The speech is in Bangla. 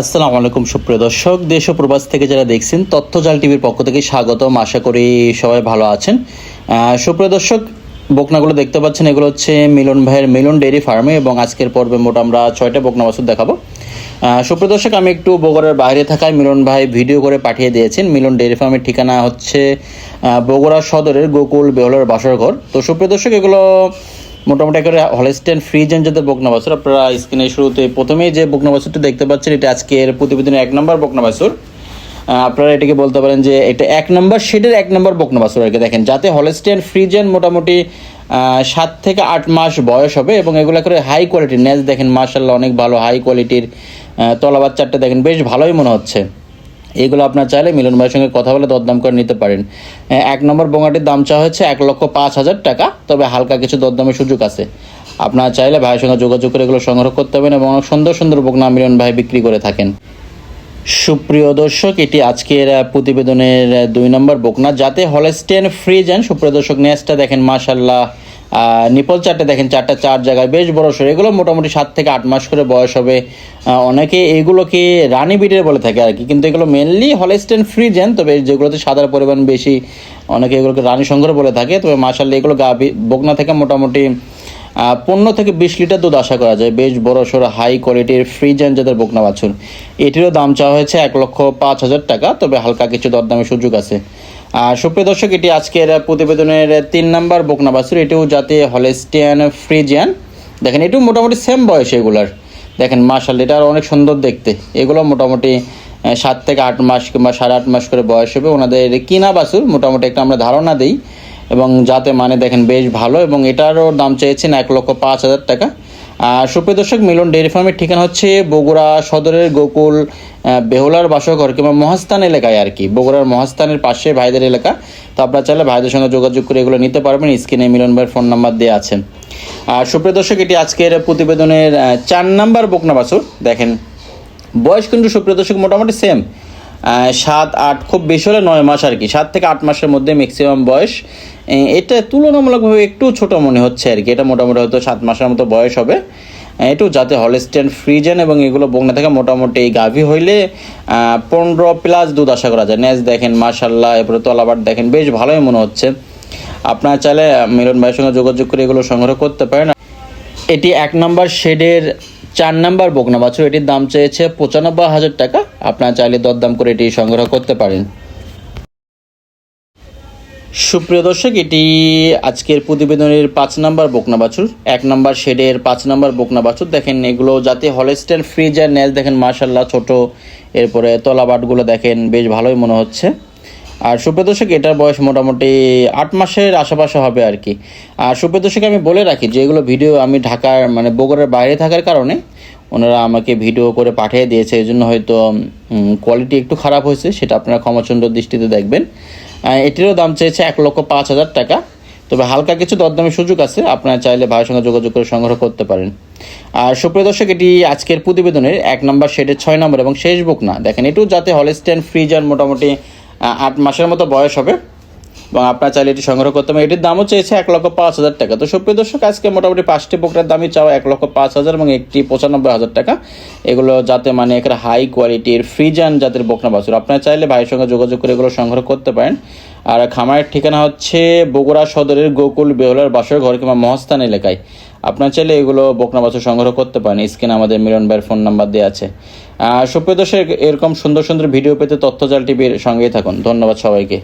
আসসালামু আলাইকুম, সুপ্রিয় দর্শক। দেশ ও প্রবাস থেকে যারা দেখছেন, তথ্যজাল টিভির পক্ষ থেকে স্বাগতম। আশা করি সবাই ভালো আছেন। সুপ্রিয় দর্শক, বকনাগুলো দেখতে পাচ্ছেন, এগুলো হচ্ছে মিলন ভাইয়ের মিলন ডেয়ারি ফার্মে, এবং আজকের পর্বে মোট আমরা ছয়টা বকনা বাছুর দেখাবো। সুপ্রিয় দর্শক, আমি একটু বগুড়ার বাইরে থাকায় মিলন ভাই ভিডিও করে পাঠিয়ে দিয়েছেন। মিলন ডেয়ারি ফার্মের ঠিকানা হচ্ছে বগুড়া সদরের গোকুল বেহলের বাসর ঘর তো সুপ্রিয় দর্শক, এগুলো মোটামুটি একেবারে হলস্টেন ফ্রিজেন যাদের বকনা বাছুর আপনারা স্ক্রিনের শুরুতে প্রথমেই যে বকনা বাছুরটি দেখতে পাচ্ছেন, এটা আজকের প্রতিবেদনের এক নম্বর বকনা বাছুর আপনারা এটাকে বলতে পারেন যে এটা এক নম্বর শেডের এক নম্বর বকনা বাছুর আর কি। দেখেন, যাতে হলস্টেন ফ্রিজেন মোটামুটি সাত থেকে আট মাস বয়স হবে এবং এগুলো করে হাই কোয়ালিটির নেজ দেখেন মার্শাল্লাহ অনেক ভালো হাই কোয়ালিটির তলা বাচ্চারটা দেখেন, বেশ ভালোই মনে হচ্ছে। এগুলো আপনার চাইলে মিলন ভাইয়ের সঙ্গে কথা বলে দরদাম করে নিতে পারেন। এক নম্বর বোঙাটির দাম চাওয়া হচ্ছে এক লক্ষ পাঁচ হাজার টাকা, তবে হালকা কিছু দরদামের সুযোগ আছে। আপনারা চাইলে ভাইয়ের সঙ্গে যোগাযোগ করে এগুলো সংগ্রহ করতে পারেন এবং অনেক সুন্দর সুন্দর বকনা মিলন ভাই বিক্রি করে থাকেন। সুপ্রিয় দর্শক, এটি আজকের প্রতিবেদনের দুই নম্বর বকনা। যাতে হলস্টেন ফ্রিজেন সুপ্রিয় দর্শক, নেসটা দেখেন মাশাল্লাহ নিপল চারটে দেখেন, চারটা চার জায়গায় বেশ বড় সড় এগুলো মোটামুটি সাত থেকে আট মাস করে বয়স হবে। অনেকে এগুলোকে রানী বিটের বলে থাকে আর কি, কিন্তু এগুলো মেনলি হলস্টেন ফ্রিজেন তবে যেগুলোতে সাদার পরিমাণ বেশি, অনেকে এগুলোকে রানী সংগ্রহ বলে থাকে। তবে মাশাল্লাহ এগুলো গা বকনা থেকে মোটামুটি পনেরো থেকে বিশ লিটার দুধ আশা করা যায়। বেশ বড় সড়ো হাই কোয়ালিটির ফ্রিজ অ্যান্ড যাদের বকনা বাছুর। এটিরও দাম চাওয়া হয়েছে এক লক্ষ পাঁচ হাজার টাকা, তবে হালকা কিছু দরদামের সুযোগ আছে। আর সুপ্রিয় দর্শক, এটি আজকের প্রতিবেদনের তিন নাম্বার বকনা বাছুর এটিও যাতে হলেস্টিয়ান ফ্রিজিয়ান। দেখেন, এটিও মোটামুটি সেম বয়স এগুলার। দেখেন মার্শাল এটা অনেক সুন্দর দেখতে। এগুলো মোটামুটি সাত থেকে আট মাস কিংবা সাড়ে আট মাস করে বয়স হবে। ওনাদের কিনা বাছুর, মোটামুটি একটা আমরা ধারণা দিই। এবং যাতে মানে দেখেন, বেশ ভালো। এবং এটারও দাম চেয়েছেন এক লক্ষ পাঁচ হাজার টাকা। সুপ্রিয় দর্শক, মিলন ডেয়ারি ফার্মের ঠিকানা হচ্ছে বগুড়া সদরের গোকুল বেহুলার বাসঘর কিংবা মহাস্থান এলাকায় আর কি। বগুড়ার মহাস্থানের পাশে ভাইদের এলাকা। তো আপনারা চাইলে ভাইদের সঙ্গে যোগাযোগ করে এগুলো নিতে পারবেন। স্ক্রিনে মিলন ভাইয়ের ফোন নাম্বার দেওয়া আছে। আর সুপ্রিয় দর্শক, এটি আজকের প্রতিবেদনের চার নাম্বার বকনা বাছুর। দেখেন, বয়স কিন্তু সুপ্রিয় দর্শক মোটামুটি সেম সাত, আট, খুব বেশি হলে নয় মাস আর কি। সাত থেকে আট মাসের মধ্যে ম্যাক্সিমাম বয়স। এটা তুলনামূলকভাবে একটু ছোট মনে হচ্ছে আর কি। এটা মোটামুটি হয়তো সাত মাসের মতো বয়স হবে। একটু যাতে হলস্টেন ফ্রিজেন এবং এগুলো বগনা থেকে মোটামুটি গাভী হইলে পনেরো প্লাস দুধ আশা করা যায়। নেজ দেখেন মাশাল্লাহ এরপরে তলাবার দেখেন, বেশ ভালোই মনে হচ্ছে। আপনারা চাইলে মিলন ভাইয়ের সঙ্গে যোগাযোগ করে এগুলো সংগ্রহ করতে পারেন। এটি এক নম্বর শেডের চার নাম্বার বকনা বাছুর, এটির দাম চেয়েছে পঁচানব্বই হাজার টাকা। আপনারা চাইলে দরদাম করে এটি সংগ্রহ করতে পারেন। সুপ্রিয় দর্শক, এটি আজকের প্রতিবেদনের পাঁচ নাম্বার বকনা বাছুর। এক নাম্বার শেডের পাঁচ নাম্বার বকনা বাছুর। দেখেন, এগুলো যাতে হলস্টেন ফ্রিজ আর নেজ দেখেন মার্শাল্লাহ ছোট। এরপরে তলাবাটগুলো দেখেন, বেশ ভালোই মনে হচ্ছে। আর সুপ্রিয় দর্শক, এটার বয়স মোটামুটি আট মাসের আশেপাশে হবে আর কি। আর সুপ্রিয় দর্শক, আমি বলে রাখি যে এগুলো ভিডিও আমি ঢাকার মানে বগুড়ার বাইরে থাকার কারণে ওনারা আমাকে ভিডিও করে পাঠিয়ে দিয়েছে। এই জন্য হয়তো কোয়ালিটি একটু খারাপ হয়েছে, সেটা আপনারা ক্ষমাচন্দ্র দৃষ্টিতে দেখবেন। এটিরও দাম চেয়েছে এক লক্ষ পাঁচ হাজার টাকা। তবে হালকা কিছু দরদামের সুযোগ আছে, আপনারা চাইলে ভাইয়ের সঙ্গে যোগাযোগ করে সংগ্রহ করতে পারেন। আর সুপ্রিয় দর্শক, এটি আজকের প্রতিবেদনের এক নম্বর, শেডের ছয় নম্বর এবং শেষ বুক না দেখেন, এটিও যাতে হলস্টেন, ফ্রিজার মোটামুটি আট মাসের মতো বয়স হবে। এবং আপনার চাইলে এটি সংগ্রহ করতে পারেন। এটির দামও চেয়েছে এক লক্ষ পাঁচ হাজার টাকা। তো সুপ্রিয় দর্শক, আজকে মোটামুটি পাঁচটি বোকটার দামই চাওয়া এক লক্ষ পাঁচ হাজার এবং একটি পঁচানব্বই হাজার টাকা। এগুলো যাতে মানে একটা হাই কোয়ালিটির ফ্রিজান জাতের বকনা বাছুর। আপনারা চাইলে ভাইয়ের সঙ্গে যোগাযোগ করে এগুলো সংগ্রহ করতে পারেন। আর খামারের ঠিকানা হচ্ছে বগুড়া সদরের গোকুল বেহলার বাসর ঘর কিংবা মহস্থান এলাকায়। আপনার চাইলে এগুলো বকনা বাছুর সংগ্রহ করতে পারেন। স্ক্রিনে আমাদের মিলন ভাইয়ের ফোন নাম্বার দেওয়া আছে। সুপ্রিয় দর্শক, এরকম সুন্দর সুন্দর ভিডিও পেতে তথ্যজাল টিভির সঙ্গেই থাকুন। ধন্যবাদ সবাইকে।